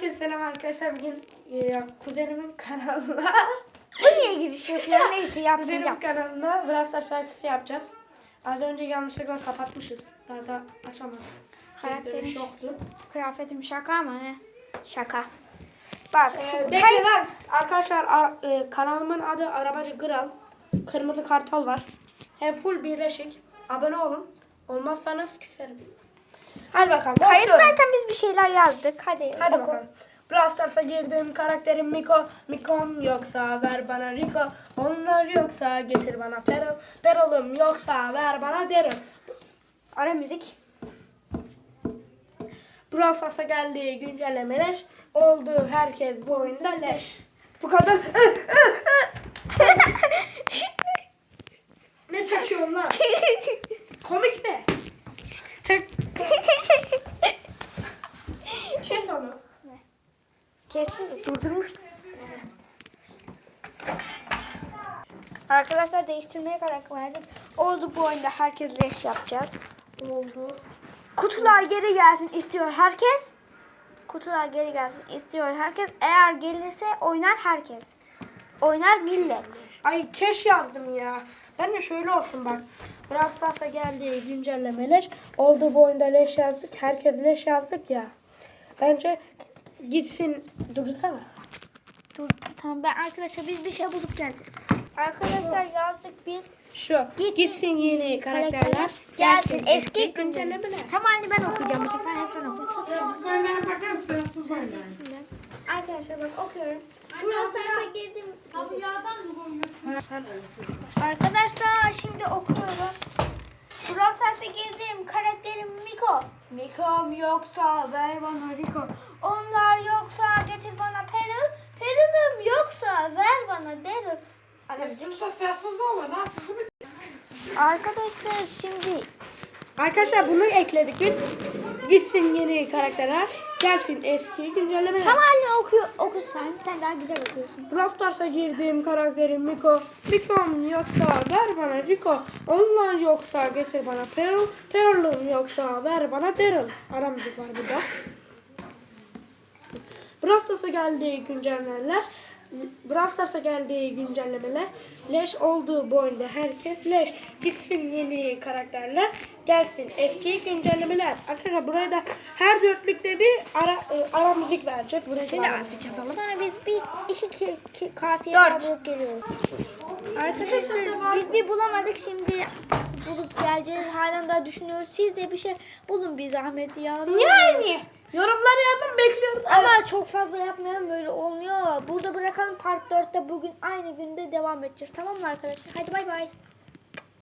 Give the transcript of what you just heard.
Herkese selam arkadaşlar. Bugün e, kuzenimin kanalına Bu niye giriş yapıyor? Neyse yapsın kuzenimin yap. kanalına Brawl Stars şarkısı yapacağız. Az önce yanlışlıkla kapatmışız. Daha da açamadık. Karakterim- Dönüş yoktu. Kıyafetim şaka mı? Şaka. Bak. Ee, kay- bekle lan. Arkadaşlar ar- e, kanalımın adı Arabacı Kral. Kırmızı kartal var. Hem full birleşik. Abone olun. Olmazsanız küserim. Hadi bakalım. Kayıttayken biz bir şeyler yazdık. Hadi. Hadi oku. bakalım. Brawl Stars'a girdim karakterim Miko. Miko'm yoksa ver bana Rico. Onlar yoksa getir bana Peril. Peril'ım yoksa ver bana Daryl. Ara müzik. Brawl Stars'a geldi güncellemeler. Oldu herkes bu oyunda leş. Bu kadar. ne çekiyorsun lan? Komik mi? Çek. Şey sonu. Kesin durdurmuştum. Arkadaşlar değiştirmeye karar verdim. Oldu bu oyunda herkes leş yapacağız. Oldu. Kutular geri gelsin istiyor herkes. Kutular geri gelsin istiyor herkes. Eğer gelirse oynar herkes. Oynar millet. Ay keş yazdım ya. Ben de şöyle olsun bak. Brawl Stars'a geldi güncellemeler. Oldu bu oyunda leş yazdık. Herkes leş yazdık ya. Bence gitsin dursana. Dur tamam ben arkadaşlar biz bir şey bulup geleceğiz. Arkadaşlar yazdık biz. Şu Gitsin. gitsin yeni karakterler. Karakterler gelsin eski güncellemeler. Tamam anne ben okuyacağım bu sefer hep sen oku. Söyleyen bakar mısın? Söyleyen. Şimdi arkadaşlar bak okuyorum. Brawl Stars'a girdim. Yağdan mı koyuyorsun? Arkadaşlar şimdi okuyorum. Brawl Stars'a girdim. Karakterim Miko. Miko'm yoksa ver bana Rico. Onlar yoksa getir bana Peril. Peril'im yoksa ver bana Daryl. Arkadaşlar- Siz de sessiz olun ha. Sizi bir Arkadaşlar şimdi Arkadaşlar bunu ekledik. Gitsin yeni karakterler. Gelsin eski güncellemeler. tam anne okuyor. Oku sen. Sen daha güzel okuyorsun. Brawl Stars'a girdiğim karakterim Miko. Miko'm yoksa ver bana Rico. Onlar yoksa getir bana Pearl. Pearl'ım yoksa ver bana Daryl. Ara müzik var burada. Brawl Stars'a geldiği güncellemeler. Brawl Stars'a geldiği güncellemeler. Leş oldu bu oyunda herkes leş. Gitsin yeni karakterler. Gelsin eski güncellemeler. Arkadaşlar buraya da her dörtlükte bir ara, e, ara müzik vereceğiz. Buraya şimdi ara müzik yazalım. Sonra biz bir iki ki, ki kafiye Dört. geliyoruz. Arkadaşlar biz bir bulamadık şimdi bulup geleceğiz. Halen daha düşünüyoruz. Siz de bir şey bulun bir zahmet ya. Yani yorumları yazın bekliyorum. Ama çok fazla yapmayalım böyle olmuyor. Burada bırakalım part 4'te bugün aynı günde devam edeceğiz. Tamam mı arkadaşlar? Hadi bay bay.